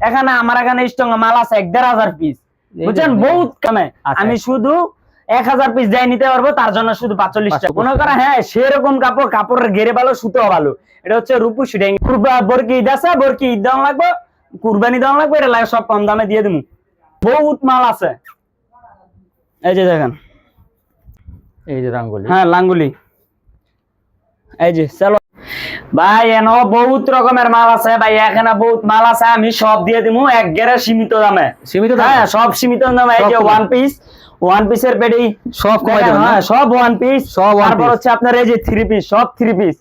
এখানে আমার এখানে স্ট্রং মাল আছে এক দেড় হাজার পিস বুঝছেন? বহুত কমে। আচ্ছা। আমি শুধু এক হাজার পিস যাই নিতে পারব তার জন্য শুধু পাঁচচল্লিশ টাকা। মনে করেন হ্যাঁ সেরকম কাপড় কাপড়ের গেরে ভালো সুতো ভালো এটা হচ্ছে রূপু শিডিং বরকি ঈদ আছে বরকি ঈদ দেওয়া লাগবে কুরবানি দেওয়া লাগবে এটা লাগে সব কম দামে দিয়ে দিবো বহুত মাল আছে। এই যে দেখেন। এই যে রাঙ্গুলি। হ্যাঁ লাঙ্গুলি এই যে চলো। ভাই এন বহুত রকমের মাল আছে। ভাই এখানে বহুত মাল আছে আমি সব দিয়ে দিমু। এক গেরে সীমিত দামে। সীমিত দামে? হ্যাঁ সব সীমিত দামে। এই যে ওয়ান পিস ওয়ান পিসের পেডি সব কমাই দেবেন না? হ্যাঁ সব ওয়ান পিস সব তারপর হচ্ছে আপনার এই যে থ্রি পিস সব থ্রি পিস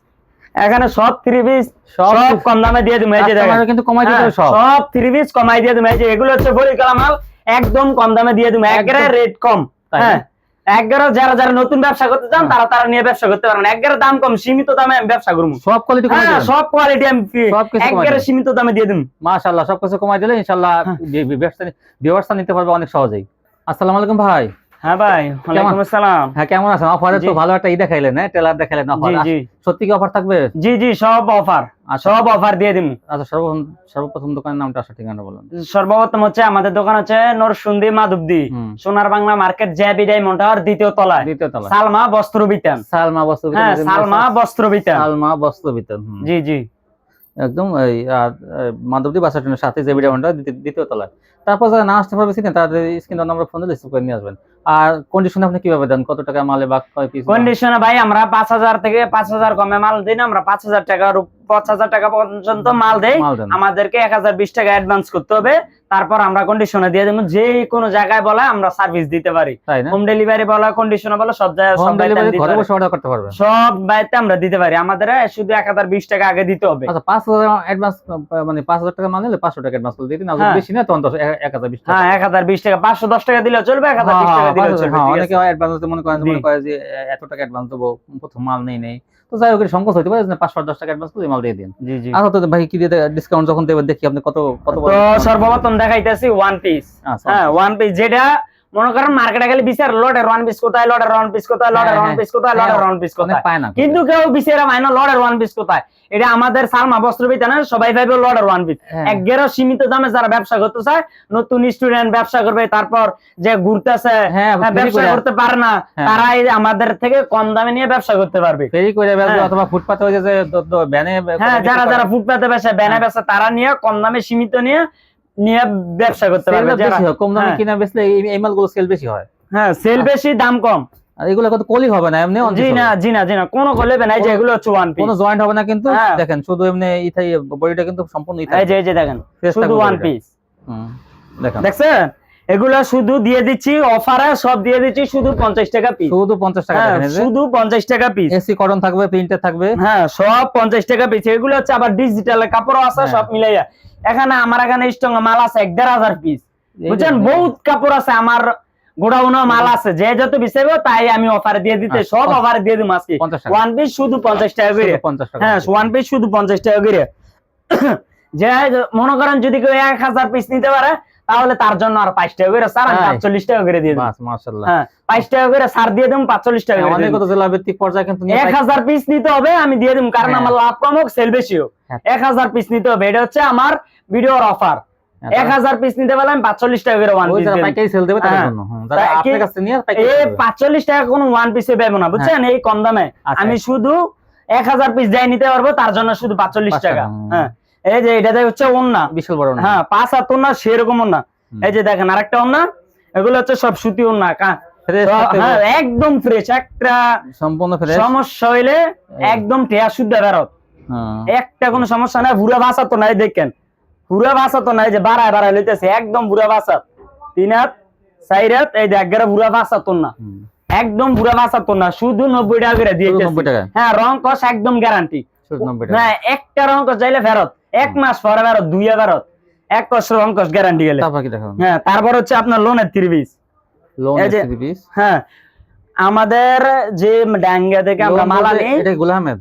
এখানে সব থ্রি পিস সব কম দামে দিয়ে দিমু। এই যে দেখেন। কিন্তু কমাই দিতে হ্যাঁ, হবে সব। সব থ্রি পিস কমাই দিয়ে দিমু। এই যে এগুলো হচ্ছে বড়ি কালা মাল একদম কম দামে দিয়ে দিমু। একবারে একদম। রেট কম? হ্যাঁ যারা যারা নতুন ব্যবসা করতে চান হ্যাঁ। তারা তারা নিয়ে ব্যবসা করতে দাম কম সীমিত দামে আমি ব্যবসা করব। সব কোয়ালিটি হ্যাঁ সব কোয়ালিটি আমি সীমিত দামে দিয়ে দিন। কমাই দিলে হ্যাঁ। ভিউয়ার্সটা নিতে পারবে অনেক সহজেই। আসসালামু আলাইকুম ভাই। হ্যাঁ ভাই ওয়ালাইকুম আসসালাম। হ্যাঁ কেমন আছেন? অফারে তো ভালো একটা ই দেখাইলেন হ্যাঁ দেখাইলেন অফার জি জি। সত্যি কি অফার থাকবে? জি জি সব অফার আচ্ছা। সব অফার দিয়ে দিন আচ্ছা সর্বপ্রথম সর্বপ্রথম দোকানের নামটা আসা ঠিকানা বলুন। সর্বপ্রথম হচ্ছে আমাদের দোকান হচ্ছে নরসুন্দি মাধবদি সোনার বাংলা মার্কেট জেবি ডাই মন্টার দ্বিতীয় তলায়। দ্বিতীয় তলা সালমা বস্ত্র বিতান সালমা বস্ত্র বিতান, হ্যাঁ সালমা বস্ত্র বিতান সালমা বস্ত্র বিতান জি জি। একদম আর, মাধবদী বাস স্ট্যান্ডের সাথে দ্বিতীয় তলায়। তারপর যারা না আসতে পারবে সেদিন তাদের স্ক্রিন নাম্বার ফোন দিলে করে নিয়ে আসবেন। আর কন্ডিশন আপনি কীভাবে দেন? কত টাকা মালে বা কন্ডিশনে ভাই আমরা পাঁচ হাজার থেকে পাঁচ হাজার কমে মাল দিই না আমরা পাঁচ হাজার টাকা পাঁচ হাজার টাকা পর্যন্ত মাল দেই। আমাদেরকে এক হাজার বিশ টাকা অ্যাডভান্স করতে হবে। তারপর আমরা কন্ডিশনে দিয়ে দেবো। যে কোনো জায়গায় বলে আমরা সার্ভিস দিতে পারি। না? হোম ডেলিভারি বলা কন্ডিশনে বলা সব জায়গায় হোম সব বাড়িতে ডেলিভারি ঘরে বসে অর্ডার করতে পারবেন সব বাড়িতে আমরা দিতে পারি। আমাদের শুধু এক হাজার বিশ টাকা আগে দিতে হবে। আচ্ছা পাঁচ হাজার অ্যাডভান্স মানে পাঁচ হাজার টাকা মাল নিলে পাঁচশো টাকা অ্যাডভান্স করে যদি হ্যাঁ। বেশি না তখন এক- হাজার বিশ টাকা। হ্যাঁ এক হাজার বিশ টাকা। পাঁচশো দশ টাকা দিলে চলবে এক হাজার হ্যাঁ, বিশ টাকা হ্যাঁ, হ্যাঁ, অনেকে আছে? অ্যাডভান্স মনে করেন মনে করে যে এত টাকা অ্যাডভান্স দেবো প্রথম মাল নেই নেই। তো যাই হোক সংকোচ হতে পারে পাঁচ পাঁচ দশ টাকা অ্যাডভান্স করে মাল দিয়ে দিন আর তো ভাই কি দিয়ে ডিসকাউন্ট যখন দেবেন দেখি আপনি কত কত সর্বপ্রথম দেখাইতেছি ওয়ান পিস আচ্ছা হ্যাঁ ওয়ান পিস যেটা মনে করেন মার্কেটে গেলে বিচার লটের ওয়ান পিস কোথায় লটের ওয়ান পিস কোথায় লটের হ্যাঁ, ওয়ান পিস কোথায় হ্যাঁ, লটের ওয়ান পিস কোথায় পায় না কিন্তু কেউ বিচারে পায় না লটের ওয়ান পিস কোথায় এটা আমাদের সালমা বস্ত্র বিতানে সবাই ভাবে লটের ওয়ান পিস হ্যাঁ। এক গেরো সীমিত দামে যারা ব্যবসা করতে চায় নতুন স্টুডেন্ট ব্যবসা করবে তারপর যে ঘুরতেছে হ্যাঁ হ্যাঁ, ব্যবসা করতে পারে না হ্যাঁ। তারা আমাদের থেকে কম দামে নিয়ে ব্যবসা করতে পারবে ফেরি করে হ্যাঁ। অথবা ফুটপাতে হয়ে যে হ্যাঁ যারা যারা ফুটপাতে বেচে ব্যানে হ্যাঁ। বেচে তারা নিয়ে কম দামে সীমিত নিয়ে নিয়ে ব্যবসা করতে পারবে কম দামে হ্যাঁ। কিনা বেচলে এই এই মালগুলো সেল বেশি হয়। হ্যাঁ সেল বেশি দাম কম। আর এগুলো কত কলি হবে না এমনি জি না হবে। জি না জি না কোনো গলেবে নাই যে এগুলো হচ্ছে ওয়ান পিস কোনো জয়েন্ট হবে না কিন্তু হ্যাঁ। দেখেন শুধু এমনি ইথাই বডিটা কিন্তু সম্পূর্ণ এই ইথাই যে এই যে দেখেন শুধু ওয়ান পিস দেখেন। দেখছেন? এগুলো শুধু দিয়ে দিচ্ছি অফারে সব দিয়ে দিচ্ছি শুধু পঞ্চাশ টাকা পিস শুধু পঞ্চাশ টাকা হ্যাঁ শুধু পঞ্চাশ টাকা পিস এসি কটন থাকবে প্রিন্টের থাকবে। হ্যাঁ সব পঞ্চাশ টাকা পিস এগুলো হচ্ছে আবার ডিজিটাল কাপড় আছে হ্যাঁ। সব মিলাইয়া। এখানে আমার এখানে স্ট্রং মাল আছে এক দেড় হাজার পিস বুঝছেন? বহুত কাপড় আছে আমার গোডাউনে মাল আছে। যে যত বিচারবে তাই আমি অফার দিয়ে দিতে আচ্ছা, সব অফার দিয়ে দিম আজকে। ওয়ান পিস শুধু পঞ্চাশ টাকা করে। হ্যাঁ ওয়ান পিস শুধু পঞ্চাশ টাকা করে। যে মনে করেন যদি কেউ এক হাজার পিস নিতে পারে তাহলে তার জন্য আর পাঁচ টাকা করে স্যার আমি পাঁচচল্লিশ টাকা করে দিয়ে দেবো। বাস হ্যাঁ পাঁচ টাকা করে সার দিয়ে দেবো পাঁচচল্লিশ টাকা করে কত জেলা ভিত্তিক পর্যায়ে কিন্তু এক হাজার পিস নিতে হবে আমি দিয়ে দেবো কারণ হ্যাঁ। আমার লাভ কম হোক সেল বেশি হোক। হ্যাঁ। এক হাজার পিস নিতে হবে এটা হচ্ছে আমার ভিডিওর অফার হ্যাঁ, এক হাজার পিস নিতে পারলে আমি পাঁচচল্লিশ টাকা করে ওয়ান পিস সেল দেবে। হ্যাঁ। এই পাঁচচল্লিশ টাকা কোনো ওয়ান পিসে পাবো না বুঝছেন? এই কম দামে। আচ্ছা। আমি শুধু এক হাজার পিস যাই নিতে পারব তার জন্য শুধু পাঁচচল্লিশ টাকা। টাকা, হ্যাঁ। এই যে এটাতে হচ্ছে ওন্না। বিশাল বড় হ্যাঁ পাঁচ হাত ওন্না সেরকম ওন্না। এই যে দেখেন আরেকটা ওন্না এগুলো হচ্ছে সব সুতি ওন্না হ্যাঁ একদম ফ্রেশ একটা সম্পূর্ণ ফ্রেশ সমস্যা হইলে একদম টেয়া শুদ্ধ বেরোত। একটা কোনো সমস্যা নাই বুড়া ভাষা তো নাই দেখেন। বুড়া ভাষা তো নাই যে বাড়ায় বাড়ায় লইতেছে একদম বুড়া ভাষা তিন হাত চার হাত এই দেখ গেরা বুড়া ভাষা তো না একদম বুড়া ভাষা তো না শুধু নব্বই টাকা করে দিয়ে হ্যাঁ রং কস একদম গ্যারান্টি না একটা রং কস যাইলে ফেরত। এক মাস পরে ফেরত দুই ফেরত এক রং কস গ্যারান্টি গেলে। হ্যাঁ তারপর হচ্ছে আপনার লোনের পিস হ্যাঁ আমাদের যে ডাঙ্গা থেকে আমরা মাল এটা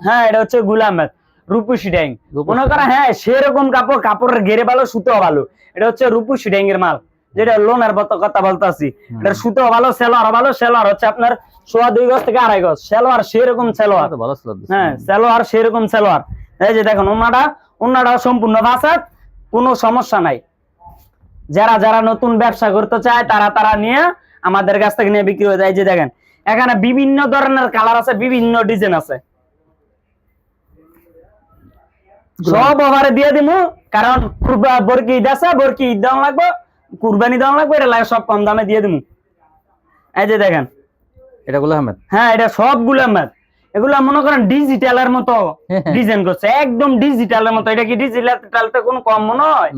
হ্যাঁ এটা হচ্ছে গুলামেদ রূপসী ড্যাং। মনে করা হ্যাঁ সেরকম কাপড় কাপড়ের গেরে ভালো সুতো ভালো এটা হচ্ছে রূপসী ড্যাং এর মাল যেটা লোনের কথা বলতাছি। হুম। এটার সুতো ভালো সেলোয়ার ভালো সেলোয়ার হচ্ছে আপনার সোয়া দুই গজ থেকে আড়াই গজ। সেলোয়ার সেরকম সেলোয়ার। হ্যাঁ সেলোয়ার সেরকম সেলোয়ার। এই যে দেখুন ওনাটা ওনাটা সম্পূর্ণ ভাষাত কোনো সমস্যা নাই। যারা যারা নতুন ব্যবসা করতে চায় তারা তারা নিয়ে আমাদের কাছ থেকে নিয়ে বিক্রি হয়ে যায়। যে দেখেন এখানে বিভিন্ন ধরনের কালার আছে বিভিন্ন ডিজাইন আছে। সব ওভারে দিয়ে দিমু কারণ বরকি ঈদ আছে বরকি ঈদ দেওয়া লাগবে কুরবানি দেওয়া লাগবে এটা লাগে সব কম দামে দিয়ে দিমু। এই যে দেখেন এটা গুলো আহমেদ? হ্যাঁ এটা সবগুলো আমার এগুলো মনে করেন ডিজিটালের মতো। ডিজাইন করছে। একদম ডিজিটালের মতো। এটা কি ডিজিটালটা কোনো কম মনে হয়।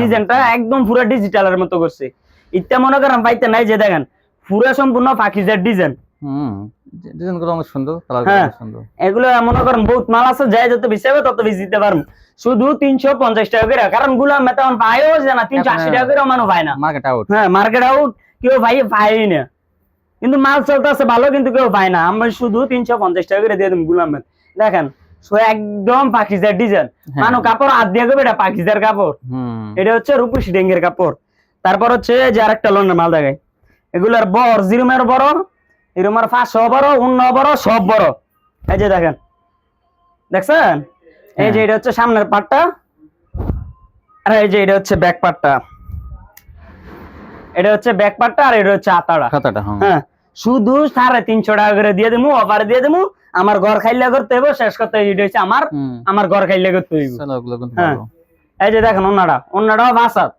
ডিজাইনটা একদম পুরো ডিজিটালের মতো করছে। ইটা মনে করেন পাইতে নাই যে দেখেন পুরো সম্পূর্ণ পাখিজার ডিজাইন। হ্যাঁ। এগুলো মনে করেন বহুত মাল আছে যাই যত তত বেশি দিতে পারব। শুধু তিনশো পঞ্চাশ টাকা করে। কারণ গুলাম যে না তিনশো আশি টাকা করে মানুষ পায় না। মার্কেট আউট হ্যাঁ মার্কেট আউট কেউ ভাই পাই না। কিন্তু মাল চলতেছে ভালো কিন্তু কেউ পায় না। আমরা শুধু তিনশো পঞ্চাশ টাকা করে দিয়ে দেবো গুলাম দেখেন একদম পাখিজার ডিজাইন। হ্যাঁ। মানুষ কাপড় হাত দিয়ে গেবে এটা পাখিজার কাপড়। এটা হচ্ছে রূপসী ডেঙ্গের কাপড়। তারপর হচ্ছে যে আরেকটা লোনের মাল দেখায় এগুলার বর জিরুমের বড় এরুমের ফাঁসও বড় অন্য বড় সব বড়। এই যে দেখেন দেখছেন? এই যে হ্যাঁ। এটা হচ্ছে সামনের পাটটা। আর এই যে এটা হচ্ছে ব্যাক পাটটা। এটা হচ্ছে ব্যাক পাটটা আর এটা হচ্ছে আতাড়া খাতাটা হ্যাঁ। হ্যাঁ শুধু সাড়ে তিনশো টাকা করে দিয়ে দেবো অফার দিয়ে দেবো আমার ঘর খাইলে করতে হইব শেষ করতে। এটা হচ্ছে আমার আমার ঘর খাইলে করতে হইব। হ্যাঁ। এই যে দেখেন অন্যটা অন্যটাও বাসাত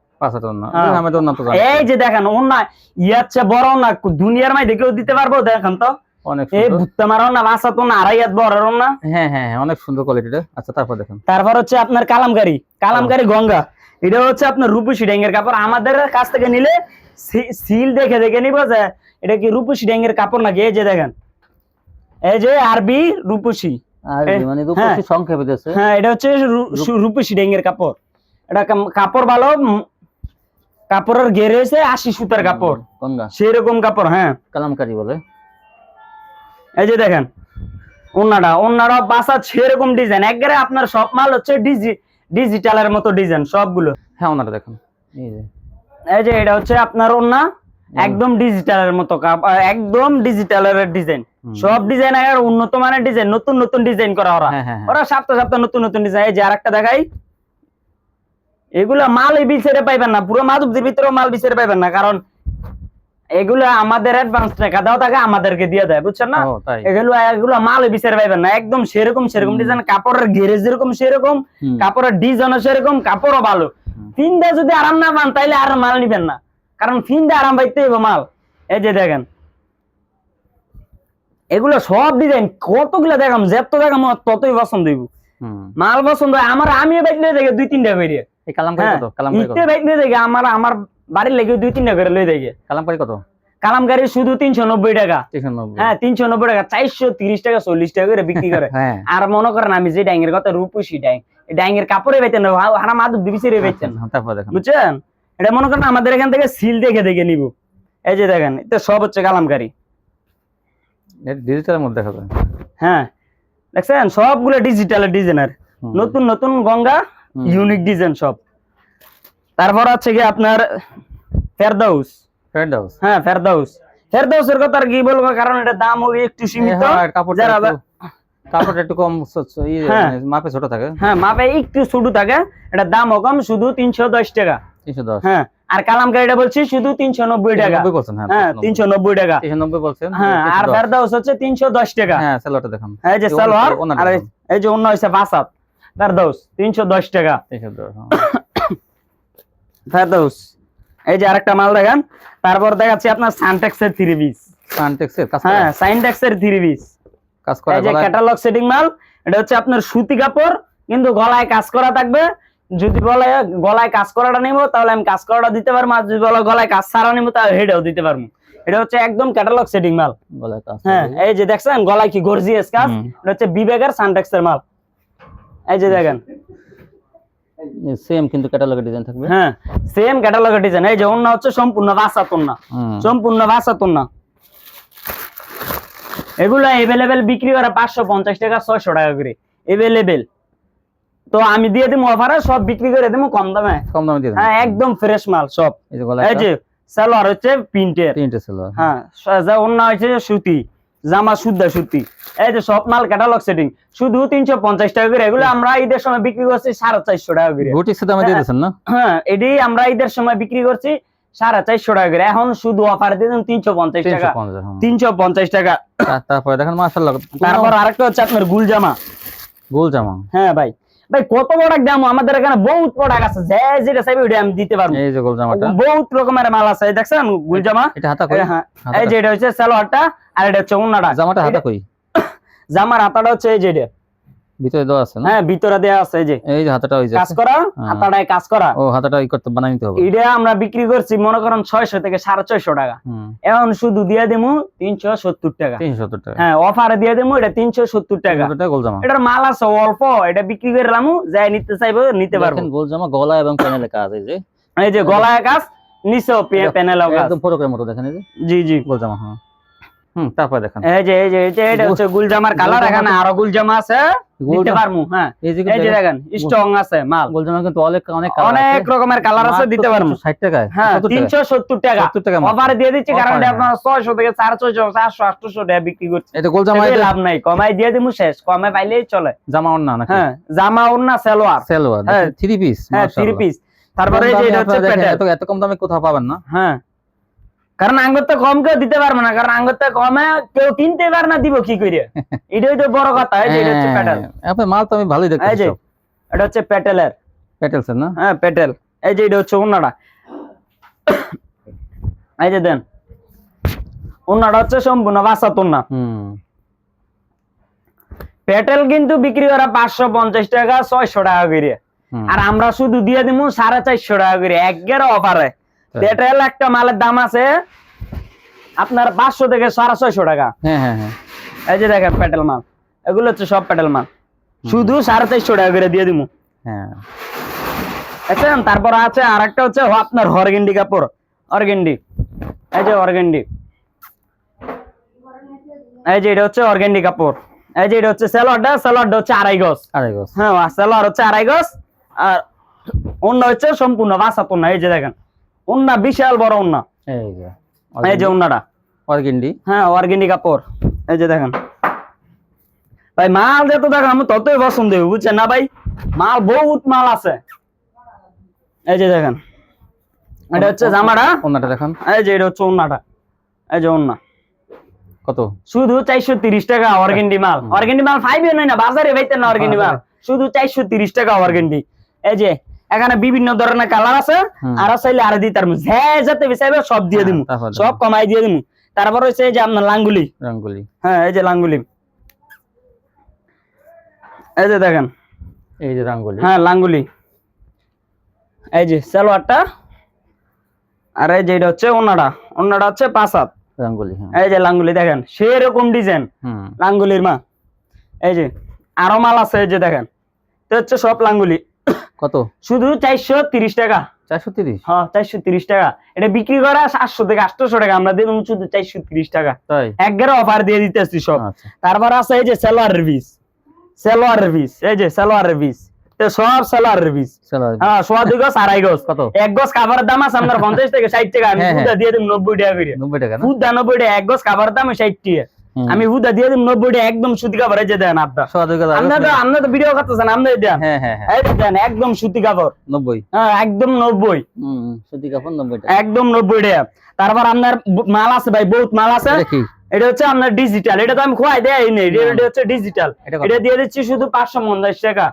এই যে দেখেন অন্য ইয়াচ্ছে বড় না দুনিয়ার মাই দেখেও দিতে পারব দেখেন তো। হ্যাঁ হ্যাঁ হ্যাঁ, আচ্ছা তারপর হচ্ছে আপনার কালামকারি। কালামকারি গঙ্গা। এটা হচ্ছে আপনার রূপসী ড্যাঙ্গের কাপড়। আমাদের কাছ থেকে নিলে সিল দেখে দেখে নিব যে এটা কি রূপসী ড্যাঙ্গের কাপড় নাকি? এই যে দেখেন। এই যে আরবি রূপসী। মানে হ্যাঁ। রূপসী সংক্ষেপে হ্যাঁ এটা হচ্ছে রূপসী ড্যাঙ্গের কাপড়। এটা কাপড় ভালো কাপড়ের ঘের হয়েছে আশি সুতার কাপড়। সেরকম কাপড় হ্যাঁ। কালামকারি বলে। এই যে দেখেন ওনারা ওনারা বাসা সেরকম ডিজাইন একবারে আপনার সব মাল হচ্ছে ডিজি ডিজিটালের মতো ডিজাইন সবগুলো। হ্যাঁ ওনারা দেখুন। এই যে। এই যে এটা হচ্ছে আপনার ওন্না একদম ডিজিটালের মতো কাপ- একদম ডিজিটালের ডিজাইন। সব ডিজাইন আর উন্নত মানের ডিজাইন নতুন নতুন ডিজাইন করা ওরা। হ্যাঁ হ্যাঁ হ্যাঁ। ওরা সপ্তাহ সপ্তাহ নতুন নতুন ডিজাইন। এই যে আরেকটা দেখাই। এগুলা মাল এই বিচারে পাইবেন না পুরো মাধবদের ভিতরেও মাল বিচারে পাইবেন না কারণ এগুলা আমাদের অ্যাডভান্স টাকা দেওয়া থাকে আমাদেরকে দিয়ে দেয় বুঝছেন না? এগুলো এগুলো মাল বিচারে পাইবেন না একদম সেরকম সেরকম ডিজাইন কাপড়ের ঘেরে যেরকম সেরকম। কাপড়ের ডিজাইনও সেরকম কাপড়ও ভালো। ফিন্দা যদি আরাম না পান তাইলে আর মাল নিবেন না। কারণ ফিন্দা আরাম পাইতে মাল। এই যে দেখেন। এগুলো সব ডিজাইন কতগুলো দেখাম যত দেখাম ততই পছন্দ হইব। মাল পছন্দ হয় আমার আমিও বাইক লই দেখে দুই তিনটা করে। এই কালামকারি হ্যাঁ কত? ইতে বাইক লই দেখে আমার আমার বাড়ির লেগে দুই তিনটা করে লই দেখে কালামকারি কত? কালামকারি শুধু তিনশো নব্বই টাকা। হ্যাঁ তিনশো নব্বই টাকা চারশো তিরিশ টাকা চল্লিশ টাকা করে বিক্রি করে। হ্যাঁ। আর মনে করেন আমি যে ডাইঙের কথা রূপসী ডাইং ডাইঙের কাপড়ে বেচেন হারা মাদুর দিবিসেরে বেচেন বুঝছেন? এটা মনে করেন আমাদের এখান থেকে সিল দেখে দেখে নিব। এই যে দেখেন এটা সব হচ্ছে কালামকারি। ডিজিটালের মধ্যে দেখা যায় হ্যাঁ দেখছেন? সবগুলো ডিজিটালের ডিজাইনার নতুন নতুন গঙ্গা ইউনিক ডিজাইন সব। তারপর আছে কি আপনার ফেরদাউস ফেরদাউস হ্যাঁ ফেরদাউস ফেরদাউসের কথা আর কি বলব? কারণ এটা দাম হবে একটু সীমিত। হ্যাঁ, যারা কাপড়টা একটু কম স- স- ই- হ্যাঁ। মানে মাপে ছোট থাকে? হ্যাঁ মাপে একটু ছোট থাকে। এটা দামও কম শুধু তিনশো দশ টাকা। তিনশো দশ। হ্যাঁ আর কালামকারিটা বলছি শুধু তিনশো নব্বই টাকা। হ্যাঁ হ্যাঁ তিনশো নব্বই। টাকা। তিনশো নব্বই বলছেন হ্যাঁ আর 310 ফেরদাউস হচ্ছে তিনশো দশ টাকা। হ্যাঁ দেখুন। এই যে আর এই- যে অন্য হয়েছে বাসাত ফেরদাউস তিনশো দশ টাকা। তিনশো দশ হ্যাঁ। এই যে আরেকটা মাল দেখেন তারপর দেখাচ্ছি আপনার সানটেক্স এর থ্রি পিস সানটেক্সের হ্যাঁ সাইনটেক্স এর থ্রি পিস কাজ করা এই যে ক্যাটালগ সেটিং মাল এটা হচ্ছে আপনার সুতি কাপড় কিন্তু গলায় কাজ করা থাকবে। যদি বলে গলায় কাজ করাটা নিবো তাহলে আমি কাজ করাটা দিতে পারব আর যদি বলো গলায় কাজ ছাড়া নিবো তাহলে হেডেও দিতে পারব। এটা হচ্ছে একদম ক্যাটালগ সেটিং মাল। গলায় কাজ হ্যাঁ এই যে দেখছেন গলায় কি গর্জিয়াস কাজ? এটা হচ্ছে বিবেকের সানটেক্স এর মাল। এই যে দেখেন। সেম কিন্তু ক্যাটালগের ডিজাইন থাকবে। হ্যাঁ সেম ক্যাটালগের ডিজাইন এই যে অন্য হচ্ছে সম্পূর্ণ বাসা তোন্না। সম্পূর্ণ বাসা তোন্না এগুলো এভেলেবেল বিক্রি করে পাঁচশো পঞ্চাশ টাকা ছয়শো টাকা করে। এভেলেবেল তো আমি দিয়ে দিব অফারে সব বিক্রি করে দেবো কম দামে। কম দামে দিয়ে। হ্যাঁ একদম ফ্রেশ মাল সব। এই যে গলায় এই যে সালোয়ার হচ্ছে প্রিন্টের। তিনটে সালোয়ার হ্যাঁ। অন্য হচ্ছে যে সুতি জামা শুদ্ধা সুতি। এই যে সব মাল ক্যাটালগ সেটিং শুধু তিনশো পঞ্চাশ টাকা করে এগুলো আমরা ঈদের সময় বিক্রি করছি সাড়ে চারশো টাকা করে। গুটি সাথে আমি দিয়ে দিয়েছেন না? হ্যাঁ এটি আমরা ঈদের সময় বিক্রি করছি সাড়ে চারশো টাকা করে। এখন শুধু অফার দিয়ে দিন তিনশো পঞ্চাশ টাকা। তিনশো পঞ্চাশ টাকা। তারপরে দেখেন মাশাল্লাহ তারপর আরেকটা হচ্ছে আপনার গুল জামা। হ্যাঁ ভাই। ভাই কত প্রোডাক্ট দাম আমাদের এখানে বহুত প্রোডাক্ট আছে। যে যেটা চাইবে ওটা আমি দিতে পারব। এই যে গোলজামাটা বহুত রকমের মাল আছে। দেখছেন গুল জামা? এটা হাতা কই? হ্যাঁ। এই যে এটা হচ্ছে সালোয়ারটা আর এটা হচ্ছে উন্নাটা জামাটা হাতা কই? জামার হাতাটা হচ্ছে এই যে এটা। ভিতরে দেওয়া আছে না? হ্যাঁ ভিতরে দেয়া আছে যে। এই যে হাতাটা ওই যে কাজ করা হ্যাঁ। হাতাটায় কাজ করা। ও হাতাটা ই করতে বানাই নিতে হবে। এটা আমরা বিক্রি করছি মনে করেন ছয়শো থেকে সাড়ে ছয়শো টাকা। এখন শুধু দিয়ে দেবো তিনশো সত্তর টাকা। তিনশো সত্তর টাকা। হ্যাঁ অফারে দিয়ে দেবো এটা তিনশো সত্তর টাকা। জামা এটার মাল আছে অল্প এটা বিক্রি করে লামু যাই নিতে চাইব নিতে পারব। দেখেন গোল জামা গলা এবং প্যানেলে কাজ এই যে। এই যে গলায় কাজ নিচেও প্যানেল কাজ। একদম মতো দেখেন এই যে। জি জি। গোল জামা হ্যাঁ। হুম তারপরে দেখেন। এই যে এই যে এটা হচ্ছে গুলজামার কালার এখানে আরও গুলজামা আছে। দিতে পারমু হ্যাঁ। এই যে দেখেন স্ট্রং আছে মাল। গোল জামা কিন্তু অনেক অনেক colour অনেক রকমের কালার আছে দিতে পারমু। 360 টাকায় হ্যাঁ 70 টাকায়। তিনশো সত্তর টাকা। 70 টাকা। অফারে দিয়ে দিচ্ছি কারণ হ্যাঁ। আপনার ছয়শো থেকে সাড়ে ছয়শো চারশো আটশো টাকা বিক্রি করছে। এটা গোল জামা এতে এটা লাভ নাই কমাই দিয়ে দিমু শেষ কমাই পাইলেই চলে। জামা অন্য নাকি? হ্যাঁ জামা ওন্না সালোয়ার। সেলোয়ার হ্যাঁ। থ্রি পিস হ্যাঁ থ্রি পিস তারপরে এই যে এটা হচ্ছে প্যাটেল এত এত কম দামে কোথাও পাবেন না। হ্যাঁ। কারণ আঙ্গুর তো কম কেউ দিতে পারবে না কারণ আঙ্গুর তো কমে কেউ কিনতে পারে না দিব কি করে এটাই তো বড় কথা এটা হচ্ছে প্যাটেল। হ্যাঁ, মাল তো আমি ভালোই এই যে এটা হচ্ছে প্যাটেলের। প্যাটেলসের না? হ্যাঁ প্যাটেল। এই যে এটা হচ্ছে এই যে দেন উন্নাটা হচ্ছে সম্পূর্ণ উন্না। হুম। প্যাটেল কিন্তু বিক্রি করা পাঁচশো পঞ্চাশ টাকা ছয়শো টাকা করে আর আমরা শুধু দিয়ে দিব সাড়ে চারশো টাকা করে একগের অফারে। তাই। প্যাটেল একটা মালের দাম আছে আপনার পাঁচশো থেকে সাড়ে ছয়শো টাকা। হ্যাঁ হ্যাঁ হ্যাঁ। এই যে দেখেন প্যাটেল মাল। এগুলো হচ্ছে সব প্যাটেল মাল। শুধু সাড়ে চারশো টাকা করে দিয়ে দিব হ্যাঁ। তারপর আছে আর একটা হচ্ছে আপনার হরগেন্ডি কাপড়। অর্গেন্ডি এই যে অর্গেন্ডি এই যে এটা হচ্ছে অর্গেন্ডি কাপড়। এই যে এটা হচ্ছে স্যালোয়ারটা স্যালোয়ারটা হচ্ছে আড়াই গজ। আড়াই গজ। হ্যাঁ স্যালোয়ার হচ্ছে আড়াই গজ। আর অন্য হচ্ছে সম্পূর্ণ বাসা পণ্য এই যে দেখেন। উন্না বিশাল বড় উন্না। এই যে উন্নাটা। অর্গেন্ডি? হ্যাঁ অর্গেন্ডি কাপড়। এই যে দেখেন। ভাই মাল যত দেখেন আমি ততই পছন্দ বুঝছেন না ভাই? মাল বহুত মাল আছে। এই যে দেখেন। এটা হচ্ছে জামাটা। ওনাটা দেখেন। এই যে এটা হচ্ছে ওন্নাটা এই যে ওন্না কত? শুধু চারশো তিরিশ টাকা অর্গেন্ডি মাল। অর্গেন্ডি মাল ফাইভে না বাজারে পাইতেন না অর্গেন্ডি মাল। শুধু চারশো তিরিশ টাকা অর্গেন্ডি। এই যে এখানে বিভিন্ন ধরনের কালার আছে। আর চাইলে আর দিতে পারব যে যাতে বিচাইবে সব দিয়ে দিমু। হ্যাঁ, তারপর সব কমাই দিয়ে দিমু। তারপর হচ্ছে এই যে আপনার লাঙ্গুলি। রঙ্গলি হ্যাঁ এই যে লাঙ্গুলি। এই যে দেখেন। এই যে রঙ্গলি হ্যাঁ লাঙ্গুলি। এই যে সালোয়ারটা। আর এই যে এটা হচ্ছে ওনাটা। ওনাটা হচ্ছে পাঁচ হাত। রঙ্গলি হ্যাঁ। এই যে লাঙ্গুলি দেখেন সেরকম ডিজাইন। লাঙ্গুলির মা। এই যে আরও মাল আছে এই যে দেখেন। তো হচ্ছে সব লাঙ্গুলি। কত? শুধু চারশো তিরিশ টাকা। চারশো তিরিশ? হ্যাঁ চারশো তিরিশ টাকা। এটা বিক্রি করা সাতশো থেকে আটশো টাকা। আমরা দেবো শুধু চারশো তিরিশ টাকা। একবারে অফার দিয়ে দিতেছি সব। আচ্ছা। তারপর আছে এই যে সালোয়ারের পিস সালোয়ারের পিস এই যে সালোয়ারের পিস তো সব সালোয়ারের পিস চলো হ্যাঁ সোয়া দুই গজ আড়াই গজ। কত? এক গজ কাভারের দাম আছে আপনার পঞ্চাশ থেকে ষাট টাকা। আমি হ্যাঁ, হ্যাঁ। দিয়ে দিম নব্বই টাকা করে। নব্বই টাকা নব্বই টাকা এক গজ কাভারের দাম ষাট টাকা। আমি হুদা দিয়ে দিম নব্বই টাকা একদম সুতি কাপড় যে দেন আপনার আপনার তো আপনার তো ভিডিও করতেছেন আপনি দেন। হ্যাঁ হ্যাঁ হ্যাঁ। এই দেন একদম সুতি কাপড়। নব্বই। হ্যাঁ একদম নব্বই। সুতি কাপড় নব্বই একদম নব্বই তারপর আপনার মাল আছে ভাই বহুত মাল আছে। এটা হচ্ছে আপনার ডিজিটাল এটা তো আমি খোয়াই দেয় নেই এটা হচ্ছে ডিজিটাল এটা দিয়ে দিচ্ছি শুধু পাঁচশো পঞ্চাশ টাকা।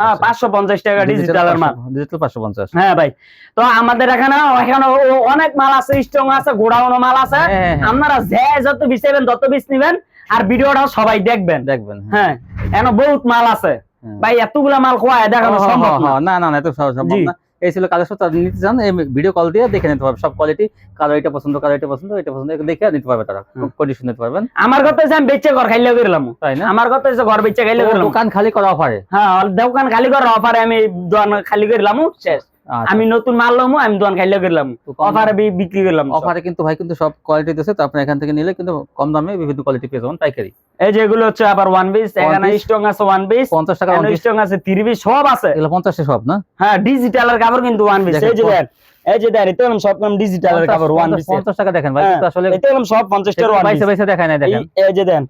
হ্যাঁ পাঁচশো পঞ্চাশ টাকা ডিজিটালের মাল। ডিজিটাল পাঁচশো পঞ্চাশ। হ্যাঁ ভাই তো আমাদের এখানে এখানে অনেক মাল আছে স্ট্রং আছে গোডাউন মাল আছে। হ্যাঁ, হ্যাঁ, হ্যাঁ। আপনারা যে যত বিষ নেবেন তত বিষ নিবেন আর ভিডিওটাও সবাই দেখবেন। দেখবেন হ্যাঁ। এখন বহুত মাল আছে। ভাই এতগুলা মাল খোয়া দেখানো সম্ভব না। না না এত সম্ভব না। এই ছিল কালেকশন তারা নিতে চান এই ভিডিও কল দিয়ে দেখে নিতে পারবে সব কোয়ালিটি কালার এটা পছন্দ কালার এটা পছন্দ এটা পছন্দ দেখে নিতে পারবে তারা। কন্ডিশন নিতে পারবেন। আমার কথা হচ্ছে আমি বেচে ঘর খাইলে করলাম তাই না? আমার কথা হচ্ছে ঘর বেচে খাইলে করলাম দোকান খালি করা অফারে হ্যাঁ দোকান খালি করার অফারে আমি দোকান খালি করলাম শেষ। আমি নতুন মাল লমু আমি দোকান খাইলে করলাম অফারে বিক্রি করলাম। অফারে কিন্তু ভাই কিন্তু সব কোয়ালিটি দিচ্ছে তো আপনি এখান থেকে নিলে কিন্তু কম দামে বিভিন্ন কোয়ালিটি পেয়ে যাবেন পাইকারি। এই যে এগুলো হচ্ছে আবার ওয়ান পিস এখানে? স্ট্রং আছে ওয়ান পিস পঞ্চাশ টাকা এখানে স্ট্রং আছে থ্রি পিস সব আছে। এগুলো পঞ্চাশে সব না? হ্যাঁ ডিজিটালের কাপড় কিন্তু ওয়ান পিস এই যে দেন এই যে দেন এতে হলাম সব কম ডিজিটালের কাপড় ওয়ান পিস পঞ্চাশ টাকা দেখেন ভাই হ্যাঁ, কিন্তু আসলে এতে হলাম সব পঞ্চাশ টাকার ওয়ান বাইসে বাইসে দেখায় নাই দেখেন। এই যে দেন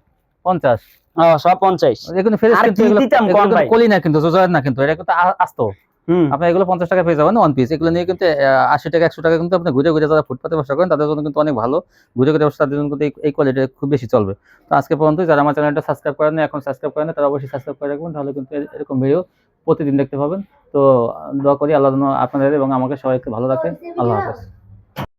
পঞ্চাশ। ও, সব পঞ্চাশ। এগুলো ফ্রেশ আর কিন্তু এগুলো? কলি না কিন্তু জোজার না কিন্তু এটা কিন্তু আস্ত। আপনি এগুলো পঞ্চাশ টাকা পেয়ে যাবেন ওয়ান পিস এগুলো নিয়ে কিন্তু আশি টাকা, একশো টাকা কিন্তু আপনি ঘুরে ঘুরে যারা ফুটপাতে ব্যবসা করেন, তাদের জন্য কিন্তু অনেক ভালো। ঘুরে ঘুরে ব্যবসা তাদের জন্য কিন্তু এই- কোয়ালিটি খুব বেশি চলবে। তো আজকে পর্যন্ত যারা আমার চ্যানেলটা সাবস্ক্রাইব করেন এখন সাবস্ক্রাইব করেন তারা অবশ্যই সাবস্ক্রাইব করে রাখবেন, তাহলে কিন্তু এরকম ভিডিও প্রতিদিন দেখতে পাবেন। তো দোয়া করি আল্লাহ আপনাদের এবং আমাকে সবাইকে ভালো রাখেন। আল্লাহ হাফেজ।